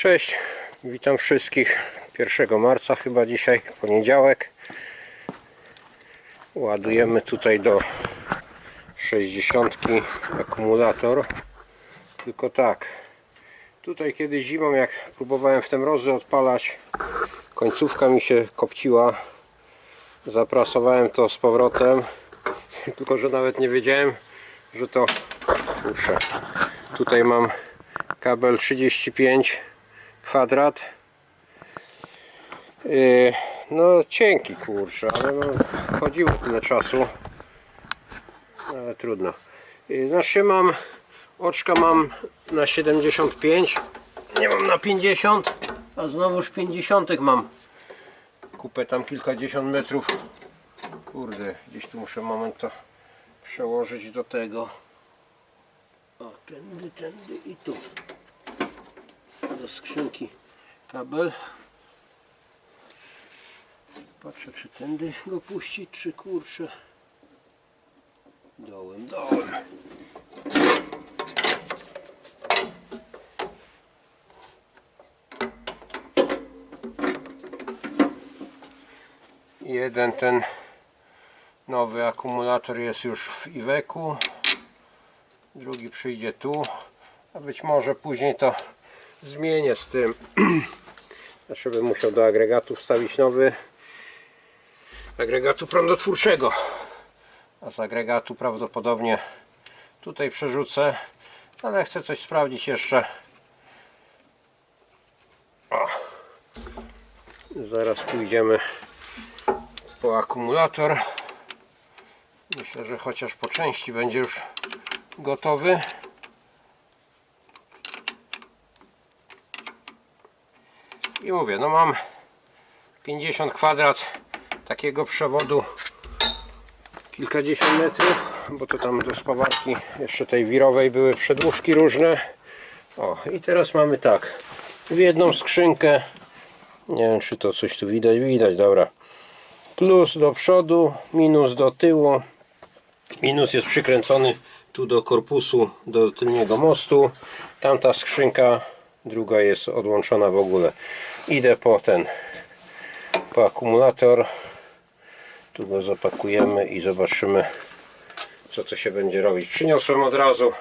Cześć, witam wszystkich 1 marca chyba dzisiaj, poniedziałek. Ładujemy tutaj do 60 akumulator. Tylko tak, tutaj kiedy zimą jak próbowałem w tym rozy odpalać, końcówka mi się kopciła. Zaprasowałem to z powrotem, tylko że nawet nie wiedziałem, że to kurczę. Tutaj mam kabel 35 kwadrat. Yy, no cienki kurczę ale no, chodziło tyle czasu. Ale trudno. Yy, znaczy mam oczka mam na 75 nie mam na 50 a znowuż 50 mam. Kupę tam kilkadziesiąt metrów. Kurde gdzieś tu muszę moment to przełożyć do tego. O tędy, tędy i tu do skrzynki kabel. Patrzę czy tędy go puścić czy kurczę. Dołem, dołem. Jeden ten nowy akumulator jest już w Iweku. Drugi przyjdzie tu. A być może później to zmienię z tym znaczy bym musiał do agregatu wstawić nowy agregatu prądotwórczego. A z agregatu prawdopodobnie tutaj przerzucę ale chcę coś sprawdzić jeszcze. O. zaraz pójdziemy po akumulator. Myślę, że chociaż po części będzie już gotowy i mówię, no mam 50 kwadrat takiego przewodu kilkadziesiąt metrów bo to tam do spawarki jeszcze tej wirowej były przedłużki różne. O i teraz mamy tak w jedną skrzynkę nie wiem czy to coś tu widać, widać dobra. Plus do przodu, minus do tyłu. Minus jest przykręcony tu do korpusu, do tylniego mostu. Tamta skrzynka druga jest odłączona w ogóle idę po ten po akumulator. Tu go zapakujemy i zobaczymy co to się będzie robić. Przyniosłem od razu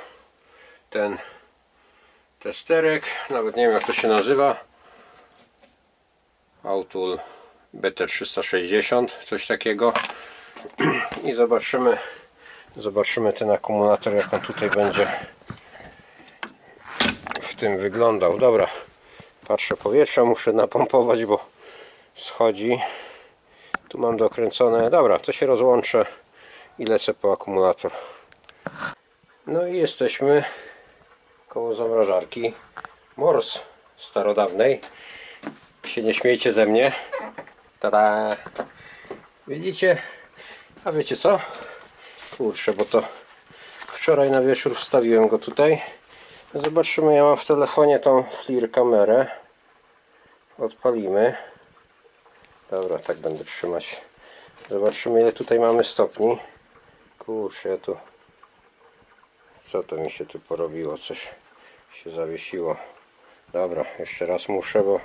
ten testerek. Nawet nie wiem jak to się nazywa. Autul BT360 coś takiego. I zobaczymy zobaczymy ten akumulator jak on tutaj będzie w tym wyglądał. Dobra patrzę powietrza muszę napompować bo schodzi. Tu mam dokręcone. Dobra to się rozłączę i lecę po akumulator. No i jesteśmy koło zamrażarki Mors starodawnej. Się nie śmiejcie ze mnie. Tada! widzicie? A wiecie co? Kurczę bo to wczoraj na wieczór wstawiłem go tutaj zobaczymy ja mam w telefonie tą FLIR kamerę. Odpalimy. Dobra tak będę trzymać. Zobaczymy ile tutaj mamy stopni. Kurczę ja tu co to mi się tu porobiło? Coś się zawiesiło. Dobra jeszcze raz muszę bo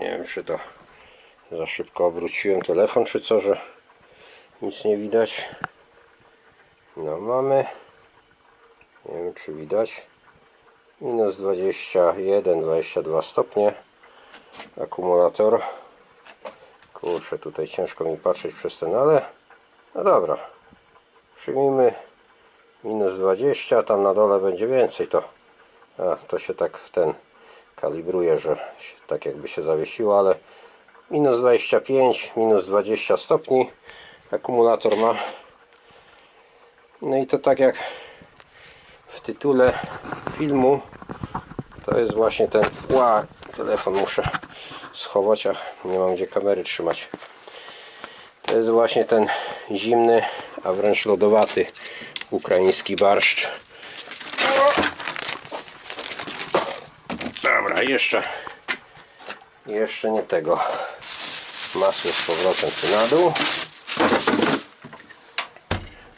nie wiem czy to za szybko obróciłem telefon czy co że nic nie widać. No mamy nie wiem czy widać. Minus 21 22 stopnie. Akumulator. Kurczę tutaj ciężko mi patrzeć przez ten ale no dobra. Przyjmijmy minus 20 tam na dole będzie więcej to a, to się tak ten kalibruje że się, tak jakby się zawiesiło ale minus 25 minus 20 stopni. Akumulator ma. No i to tak jak w tytule filmu. To jest właśnie ten ła, telefon muszę schować, a nie mam gdzie kamery trzymać. To jest właśnie ten zimny, a wręcz lodowaty ukraiński barszcz. Dobra, jeszcze jeszcze nie tego. Masę z powrotem tu na dół.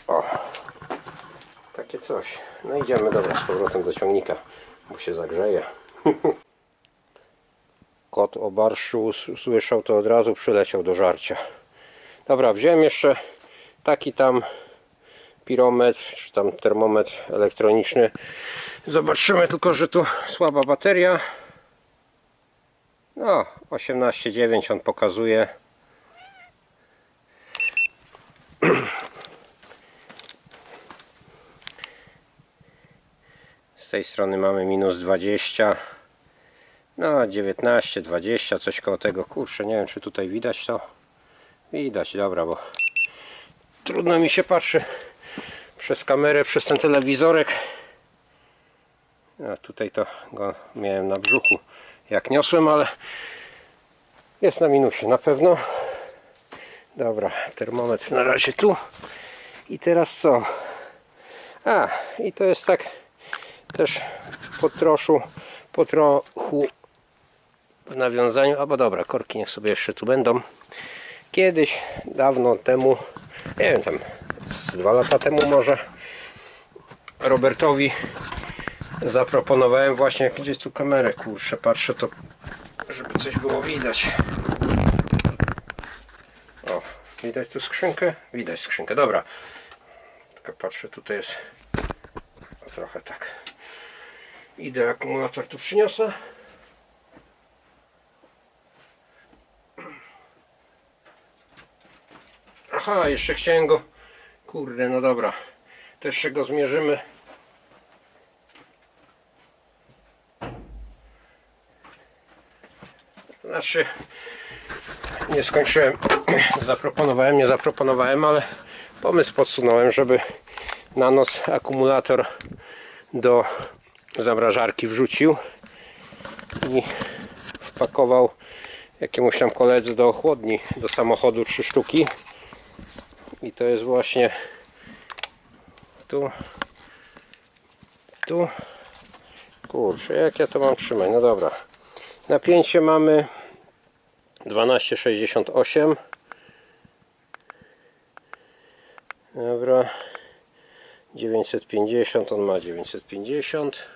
O takie coś no idziemy dobra z powrotem do ciągnika bo się zagrzeje. Kot o barszczu us- usłyszał, to od razu przyleciał do żarcia. Dobra, wziąłem jeszcze taki tam pirometr, czy tam termometr elektroniczny. Zobaczymy tylko, że tu słaba bateria. No, 18,9 on pokazuje. Z tej strony mamy minus 20. No, 19, 20, coś koło tego. Kurczę, nie wiem, czy tutaj widać to. Widać, dobra, bo trudno mi się patrzy przez kamerę, przez ten telewizorek. A tutaj to go miałem na brzuchu, jak niosłem, ale jest na minusie na pewno. Dobra, termometr na razie tu. I teraz co? A, i to jest tak też po troszu, po trochu w nawiązaniu, albo dobra, korki niech sobie jeszcze tu będą. Kiedyś, dawno temu, nie wiem, tam dwa lata temu może, Robertowi zaproponowałem właśnie, gdzieś tu kamerę, kurczę, patrzę to, żeby coś było widać. O, widać tu skrzynkę? Widać skrzynkę, dobra. Tylko patrzę, tutaj jest trochę tak. Idę, akumulator tu przyniosę. Aha, jeszcze chciałem go. Kurde, no dobra. To jeszcze go zmierzymy. Znaczy, nie skończyłem. Zaproponowałem, nie zaproponowałem, ale pomysł podsunąłem, żeby na noc akumulator do zamrażarki wrzucił i wpakował jakiemuś tam koledze do chłodni do samochodu trzy sztuki. I to jest właśnie tu tu. Kurczę jak ja to mam trzymać? No dobra. Napięcie mamy 12,68 dobra. 950 on ma 950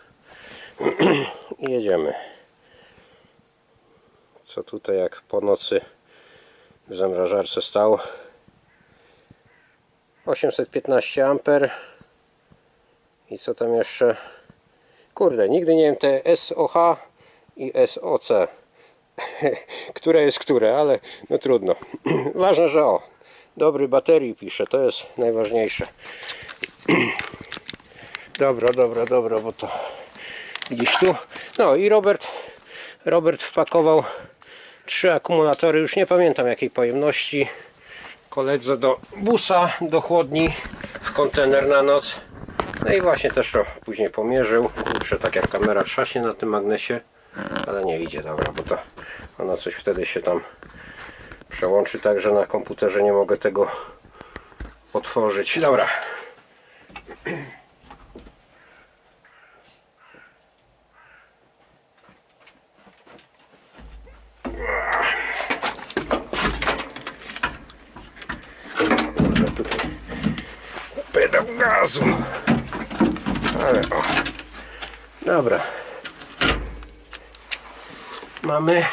i jedziemy. Co tutaj jak po nocy w zamrażarce stał? 815 amper. I co tam jeszcze? Kurde nigdy nie wiem te SOH i SOC które jest które ale no trudno. Ważne że o. Dobry baterii pisze to jest najważniejsze. Dobra dobra dobra bo to gdzieś tu no i Robert Robert wpakował trzy akumulatory już nie pamiętam jakiej pojemności koledze do busa, do chłodni w kontener na noc. No i właśnie też to później pomierzył. Kurczę, tak jak kamera trzaśnie na tym magnesie, ale nie idzie, dobra, bo to ona coś wtedy się tam przełączy tak, że na komputerze nie mogę tego otworzyć. Dobra. Pedał gazu. Ale o. Dobra. Mamy.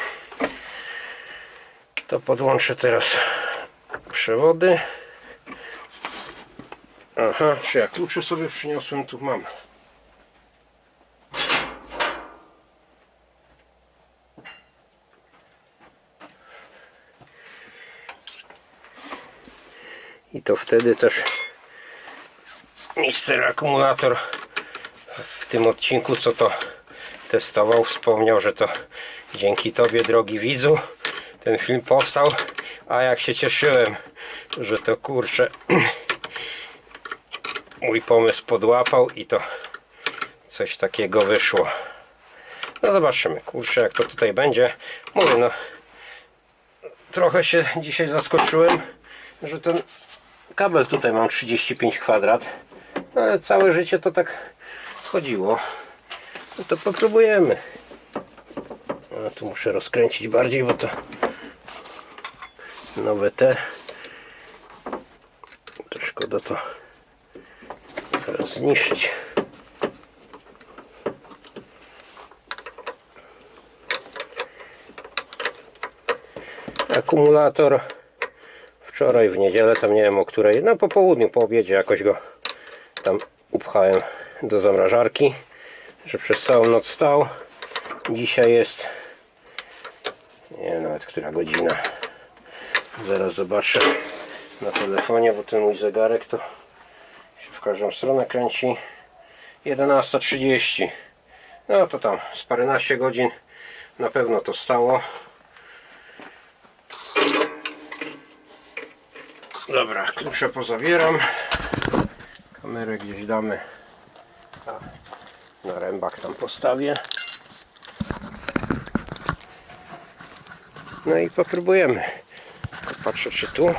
To podłączę teraz przewody. Aha, czy ja klucze sobie przyniosłem? Tu mam. I to wtedy też mister akumulator w tym odcinku co to testował wspomniał, że to dzięki tobie drogi widzu ten film powstał. A jak się cieszyłem że to kurczę mój pomysł podłapał i to coś takiego wyszło. No zobaczymy kurczę jak to tutaj będzie. Mówię no trochę się dzisiaj zaskoczyłem że ten kabel tutaj mam 35 kwadrat ale całe życie to tak chodziło. No to popróbujemy. No, tu muszę rozkręcić bardziej, bo to nowe te. To szkoda to teraz zniszczyć. Akumulator wczoraj w niedzielę, tam nie wiem o której, no po południu, po obiedzie jakoś go tam upchałem do zamrażarki, że przez całą noc stał. Dzisiaj jest, nie wiem nawet która godzina. Zaraz zobaczę na telefonie, bo ten mój zegarek to się w każdą stronę kręci. 11.30. No to tam z paręnaście godzin na pewno to stało. Dobra, klucze pozabieram. Kamerę gdzieś damy. A, na rębak tam postawię. No i popróbujemy. Patrzę czy tu.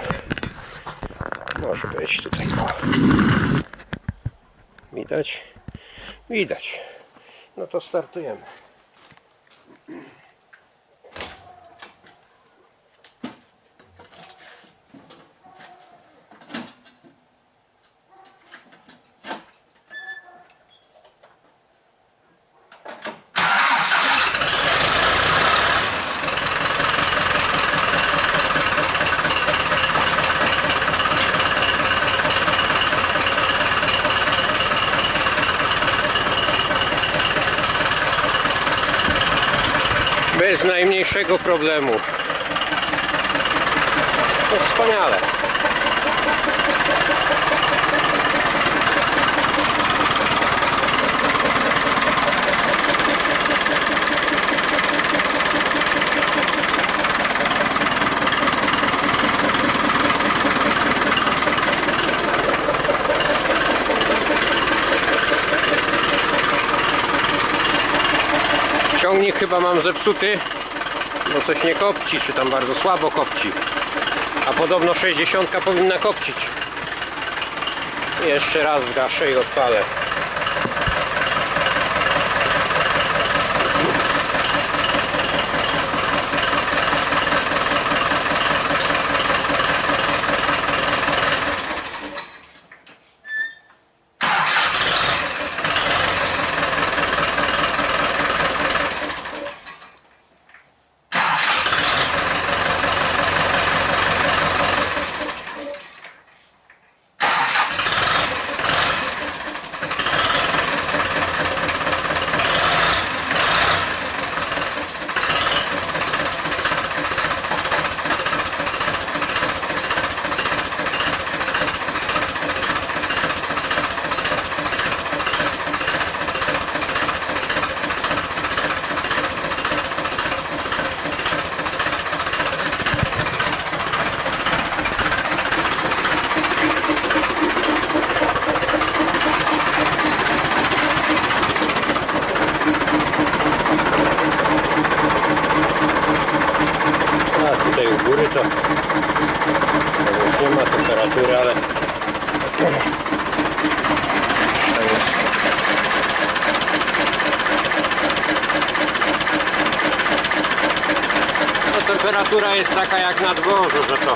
Może być tutaj. O. Widać? Widać. No to startujemy. Najmniejszego problemu. To wspaniale. Chyba mam zepsuty, bo coś nie kopci, czy tam bardzo słabo kopci. A podobno 60 powinna kopcić. Jeszcze raz zgaszę i odpalę. A tutaj u góry to, to już nie ma temperatury, ale to jest No temperatura jest taka jak na dworzu, że to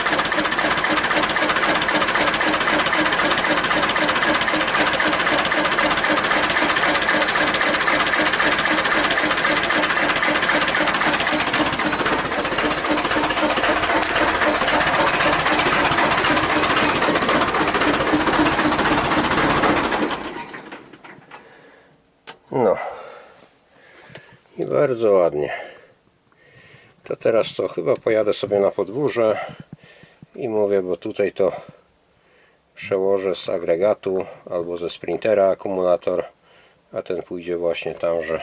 No. I bardzo ładnie. To teraz to chyba pojadę sobie na podwórze i mówię, bo tutaj to przełożę z agregatu albo ze sprintera akumulator, a ten pójdzie właśnie tam, że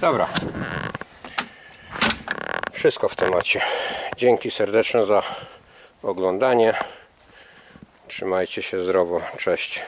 dobra. Wszystko w temacie. Dzięki serdeczne za oglądanie. Trzymajcie się zdrowo. Cześć.